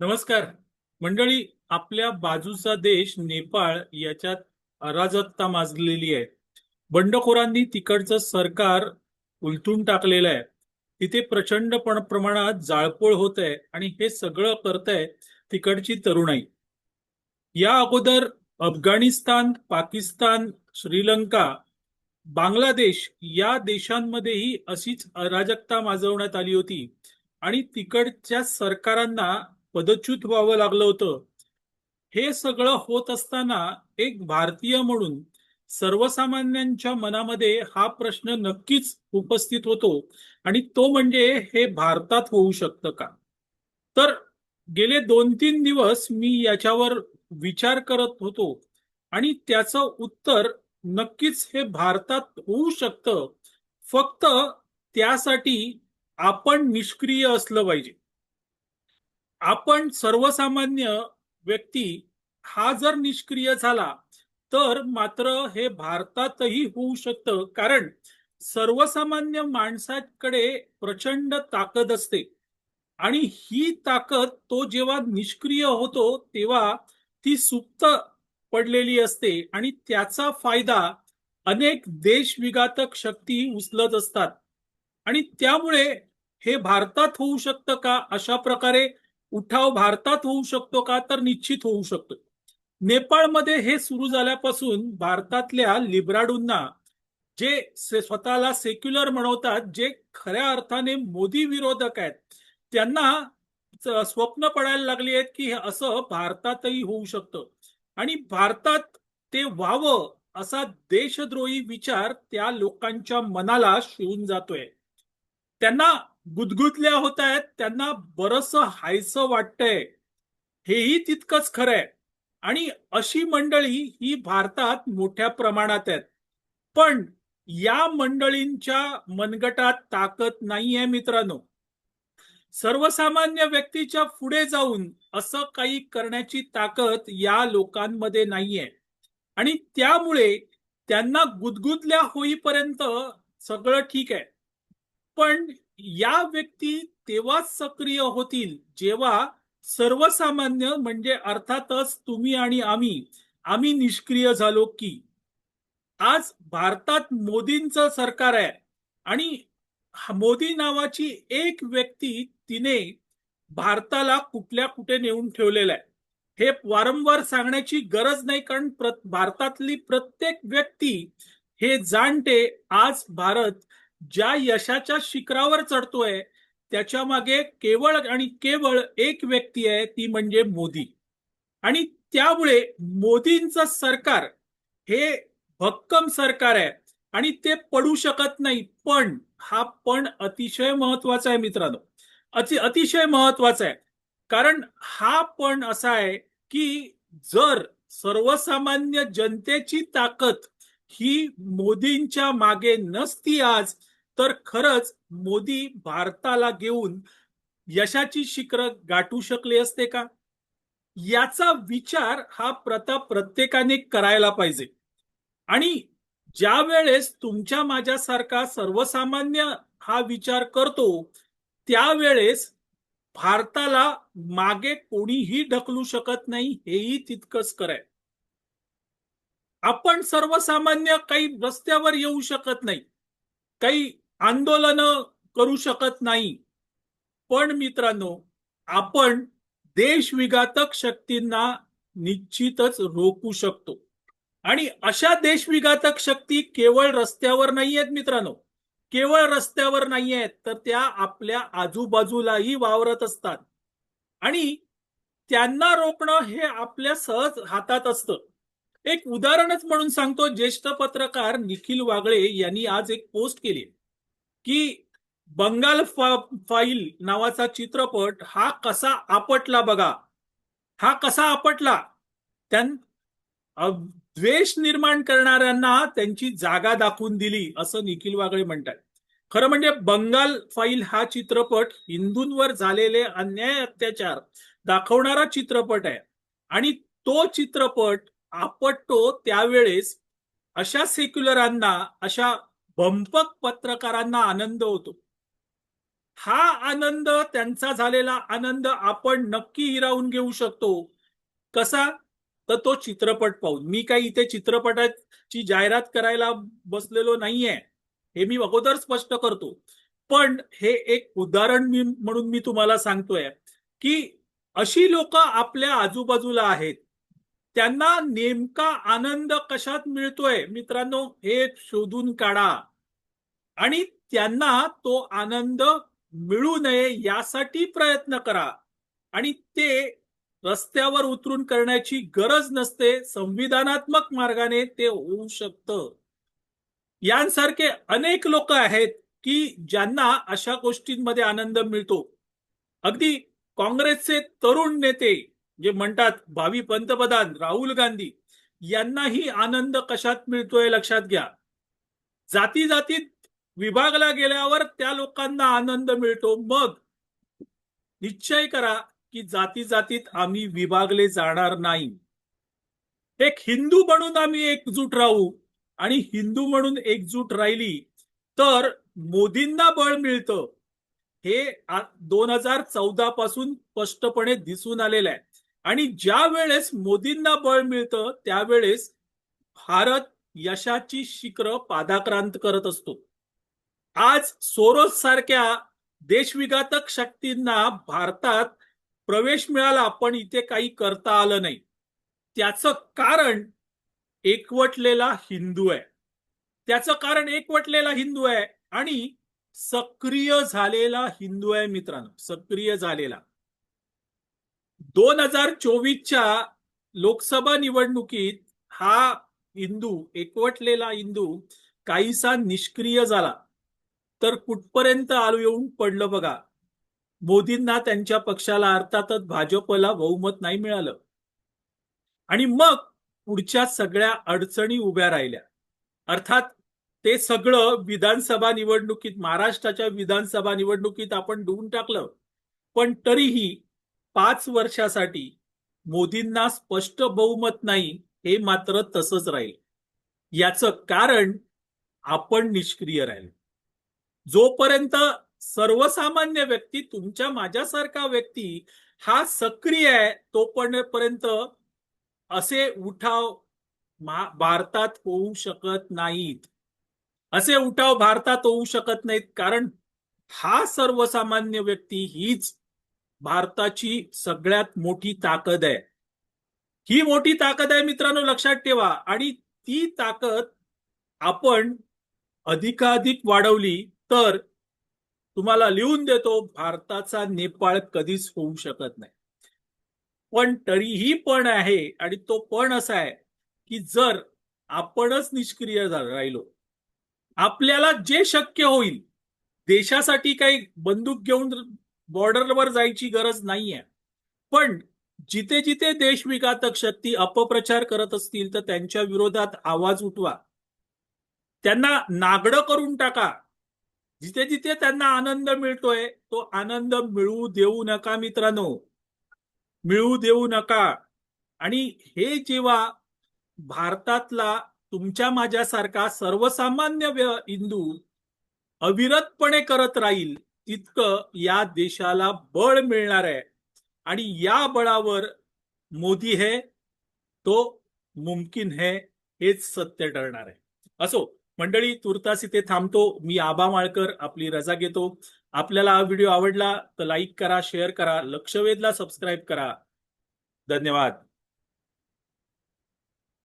नमस्कार. मंडळी आपल्या बाजूचा देश नेपाळ याच्यात अराजकता माजलेली आहे. बंडखोरांनी तिकडचं सरकार उलटून टाकलेलं आहे. तिथे प्रचंड पण प्रमाणात जाळपोळ होत आहे आणि हे सगळं करतंय तिकडची तरुणाई. या अगोदर अफगाणिस्तान पाकिस्तान श्रीलंका बांगलादेश या देशांमध्येही अशीच अराजकता माजवण्यात आली होती. आणि तिकडच्या सरकारांना पदच्युत व्हावं लागलं होतं. हे सगळं होत असताना एक भारतीय म्हणून सर्वसामान्यांच्या मनामध्ये हा प्रश्न नक्कीच उपस्थित होतो आणि तो म्हणजे हे भारतात होऊ शकतं का? तर गेले दोन तीन दिवस मी याच्यावर विचार करत होतो आणि त्याचं उत्तर नक्कीच हे भारतात होऊ शकतं. फक्त त्यासाठी आपण निष्क्रिय असलं पाहिजे. आपण सर्वसामान्य व्यक्ती हा जर निष्क्रिय झाला तर मात्र हे भारतातही होऊ शकतं. कारण सर्वसामान्य माणसाकडे प्रचंड ताकद असते. आणि ही ताकद तो जेव्हा निष्क्रिय होतो तेव्हा ती सुप्त पडलेली असते आणि त्याचा फायदा अनेक देशविघातक शक्ती उचलत असतात. आणि त्यामुळे हे भारतात होऊ शकतं का? अशा प्रकारे उठाव भारतात होऊ शकतो का तर निश्चित होऊ शकतो. नेपाळमध्ये हे सुरू झाल्यापासून भारतातल्या लिब्राडूंना जे स्वतःला सेक्युलर म्हणवतात जे खऱ्या अर्थाने मोदी विरोधक आहेत त्यांना स्वप्न पडायला लागली आहेत की असं भारतातही होऊ शकतं. आणि भारतात ते व्हावं असा देशद्रोही विचार त्या लोकांच्या मनाला शिवून जातोय. त्यांना गुदगुदल्या होत आहेत त्यांना बरस हायसं वाटतंय. हेही तितकंच खरंय. आणि अशी मंडळी ही भारतात मोठ्या प्रमाणात आहेत. पण या मंडळींच्या मनगटात ताकद नाहीये मित्रांनो. सर्वसामान्य व्यक्तीच्या पुढे जाऊन असं काही करण्याची ताकद या लोकांमध्ये नाहीये. आणि त्यामुळे त्यांना गुदगुदल्या होईपर्यंत सगळं ठीक आहे. पण या व्यक्ती तेव्हाच सक्रिय होतील जेव्हा सर्वसामान्य म्हणजे अर्थातच तुम्ही आणि आम्ही आम्ही निष्क्रिय झालो की. आज भारतात मोदींचं सरकार आहे आणि मोदी नावाची एक व्यक्ती तिने भारताला कुठल्या कुठे नेऊन ठेवलेलं आहे. हे वारंवार सांगण्याची गरज नाही कारण भारतातली प्रत्येक व्यक्ती हे जाणते आज भारत ज्या यशाच्या शिखरावर चढतोय त्याच्यामागे केवळ आणि केवळ एक व्यक्ती आहे ती म्हणजे मोदी. आणि त्यामुळे मोदींचं सरकार हे भक्कम सरकार आहे आणि ते पडू शकत नाही पण हा पण अतिशय महत्त्वाचा आहे मित्रांनो. अति अतिशय महत्त्वाचा आहे. कारण हा पण असा आहे की जर सर्वसामान्य जनतेची ताकद ही मोदींच्या मागे नसती आज तर खरंच मोदी भारताला घेऊन यशाची शिखरं गाठू शकले असते का? याचा विचार हा प्रताप प्रत्येकाने करायला पाहिजे. आणि ज्या वेळेस तुमच्या माझ्यासारखा सर्वसामान्य हा विचार करतो त्यावेळेस भारताला मागे कोणीही ढकलू शकत नाही हेही तितकंच कराय आपण सर्वसामान्य काही रस्त्यावर येऊ शकत नाही. काही आंदोलन करू शकत नाही. पण मित्रांनो आपण देशविघातक शक्तींना निश्चितच रोखू शकतो. आणि अशा देशविघातक शक्ती केवळ रस्त्यावर नाही आहेत मित्रांनो. केवळ रस्त्यावर नाही आहेत तर त्या आपल्या आजूबाजूलाही वावरत असतात. आणि त्यांना रोखणं हे आपल्या सहज हातात असतं. एक उदाहरणच म्हणून सांगतो ज्येष्ठ पत्रकार निखिल वागळे यांनी आज एक पोस्ट केली की बंगाल फा- फाईल नावाचा चित्रपट हा कसा आपटला बघा. हा कसा आपटला? त्यां द्वेष निर्माण करणाऱ्यांना त्यांची जागा दाखवून दिली असं निखिल वागळे म्हणतात. खरं म्हणजे बंगाल फाईल हा चित्रपट हिंदूंवर झालेले अन्याय अत्याचार दाखवणारा चित्रपट आहे. आणि तो चित्रपट आपटतो त्यावेळेस अशा सेक्युलरांना अशा बंपक पत्रकारांना आनंद होतो. हा आनंद त्यांचा झालेला आनंद आपण नक्की हिरावून घेऊ शकतो. कसा? तर तो चित्रपट पाहून. मी काही इथे चित्रपटाची जाहिरात करायला बसलेलो नाहीये. हे मी अगोदर स्पष्ट करतो. पण हे एक उदाहरण मी म्हणून मी तुम्हाला सांगतोय की अशी लोक आपल्या आजूबाजूला आहेत. त्यांना नेमका आनंद कशात मिळतोय? मित्रांनो हे शोधून काढा. आणि त्यांना तो आनंद मिळू नये यासाठी प्रयत्न करा. आणि ते रस्त्यावर उतरून करण्याची गरज नसते संविधानात्मक मार्गाने ते होऊ शकतं. यांसारखे अनेक लोक आहेत की ज्यांना अशा गोष्टींमध्ये आनंद मिळतो. अगदी काँग्रेसचे तरुण नेते जे म्हणतात भावी पंतप्रधान राहुल गांधी यांनाही आनंद कशात मिळतोय लक्षात घ्या. जाती जातीत विभागला गेल्यावर त्या लोकांना आनंद मिळतो. मग निश्चय करा की जाती जातीत आम्ही विभागले जाणार नाही. एक हिंदू म्हणून आम्ही एकजूट राहू आणि हिंदू म्हणून एकजूट राहिली तर मोदींना बळ मिळतं. हे दोन हजार चौदा पासून स्पष्टपणे दिसून आलेलं आहे. आणि ज्या वेळेस मोदींना बळ मिळतं त्यावेळेस भारत यशाची शिखर पादाक्रांत करत असतो. आज सोरोस सारख्या देशविघातक शक्तींना भारतात प्रवेश मिळाला पण इथे काही करता आलं नाही. त्याचं कारण एकवटलेला हिंदू आहे. त्याचं कारण एकवटलेला हिंदू आहे आणि सक्रिय झालेला हिंदू आहे मित्रांनो सक्रिय झालेला. दोन हजार चोवीसच्या लोकसभा निवडणुकीत हा हिंदू एकवटलेला हिंदू काहीसा निष्क्रिय झाला. तर कुठपर्यंत आलो येऊन पडलं बघा. मोदींना त्यांच्या पक्षाला अर्थातच भाजपला बहुमत नाही मिळालं. आणि मग पुढच्या सगळ्या अडचणी उभ्या राहिल्या. अर्थात ते सगळं विधानसभा निवडणुकीत महाराष्ट्राच्या विधानसभा निवडणुकीत आपण धुवून टाकलं. पण तरीही पाच वर्षासाठी मोदींना स्पष्ट बहुमत नाही हे मात्र तसंच राहील. याचं कारण आपण निष्क्रिय राहील. जोपर्यंत सर्वसामान्य व्यक्ती तुमच्या माझ्यासारखा व्यक्ती हा सक्रिय आहे तोपर्यंत असे उठाव भारतात होऊ शकत नाहीत. असे उठाव भारतात होऊ शकत नाहीत कारण हा सर्वसामान्य व्यक्ती हीच भारताची सगळ्यात मोठी ताकद आहे. ही मोठी ताकद आहे मित्रांनो लक्षात ठेवा. आणि ती ताकद आपण अधिकाधिक वाढवली तर तुम्हाला लिहून देतो भारताचा नेपाळ कधीच होऊ शकत नाही. पण तरीही पण आहे आणि तो पण असा आहे की जर आपणच निष्क्रिय राहिलो आपल्याला जे शक्य होईल देशासाठी काही बंदूक घेऊन बॉर्डरवर जायची गरज नाहीये. पण जिथे जिथे देशविघातक शक्ती अपप्रचार करत असतील तर त्यांच्या विरोधात आवाज उठवा. त्यांना नागडं करून टाका. जिथे जिथे त्यांना आनंद मिळतोय तो आनंद मिळवू देऊ नका मित्रांनो. मिळवू देऊ नका. आणि हे जेव्हा भारतातला तुमच्या माझ्यासारखा सर्वसामान्य हिंदू अविरतपणे करत राहील तितकं या देशाला बळ मिळणार आहे. आणि या बळावर मोदी है तो मुमकिन है हेच सत्य ठरणार आहे. असो मंडळी तुर्तास इथे थांबतो. मी आबा माळकर आपली रजा घेतो. आपल्याला हा व्हिडिओ आवडला तर लाईक करा शेअर करा लक्षवेधला सबस्क्राईब करा. धन्यवाद.